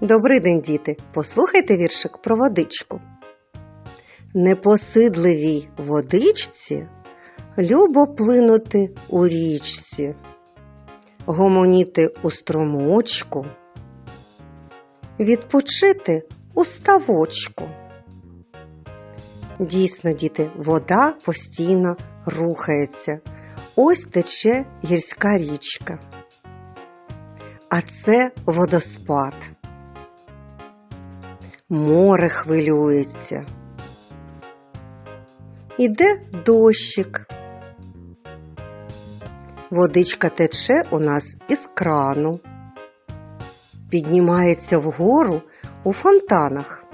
Добрий день, діти! Послухайте віршик про водичку. Непосидливій водичці любо плинути у річці, гомоніти у струмочку, відпочити у ставочку. Дійсно, діти, вода постійно рухається. Ось тече гірська річка. А це водоспад. Море хвилюється. Іде дощик. Водичка тече у нас із крану, піднімається вгору у фонтанах.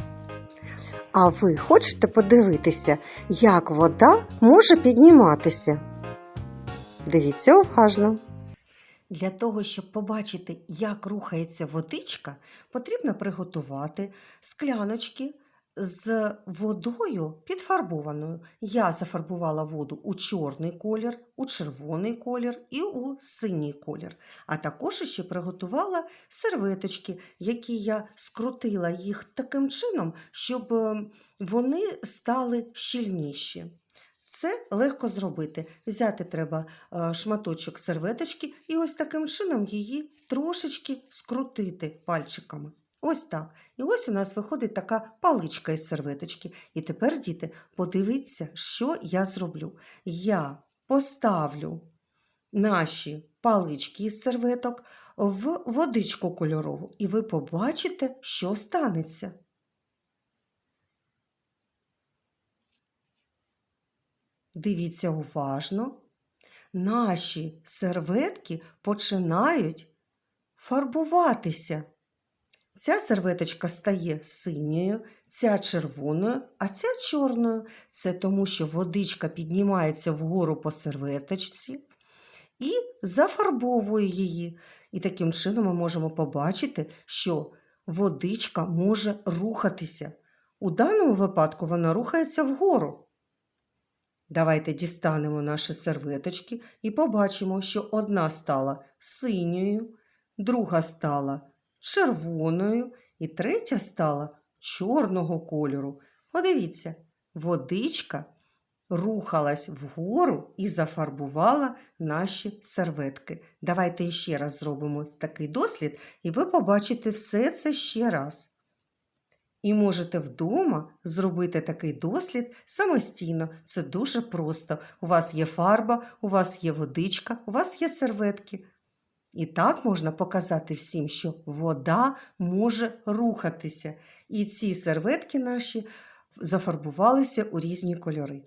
А ви хочете подивитися, як вода може підніматися? Дивіться уважно. Для того, щоб побачити, як рухається водичка, потрібно приготувати скляночки з водою підфарбованою. Я зафарбувала воду у чорний колір, у червоний колір і у синій колір. А також ще приготувала серветочки, які я скрутила їх таким чином, щоб е, вони стали щільніші. Це легко зробити. Взяти треба е, шматочок серветочки і ось таким чином її трошечки скрутити пальчиками. Ось так. І ось у нас виходить така паличка із серветочки. І тепер, діти, подивіться, що я зроблю. Я поставлю наші палички із серветок в водичку кольорову, і ви побачите, що станеться. Дивіться уважно. Наші серветки починають фарбуватися. Ця серветочка стає синьою, ця червоною, а ця чорною. Це тому, що водичка піднімається вгору по серветочці і зафарбовує її. І таким чином ми можемо побачити, що водичка може рухатися. У даному випадку вона рухається вгору. Давайте дістанемо наші серветочки і побачимо, що одна стала синьою, друга стала червоною і третя стала чорного кольору. Подивіться, водичка рухалась вгору і зафарбувала наші серветки. Давайте ще раз зробимо такий дослід, і ви побачите все це ще раз. І можете вдома зробити такий дослід самостійно. Це дуже просто. У вас є фарба, у вас є водичка, у вас є серветки. І так можна показати всім, що вода може рухатися. І ці серветки наші зафарбувалися у різні кольори.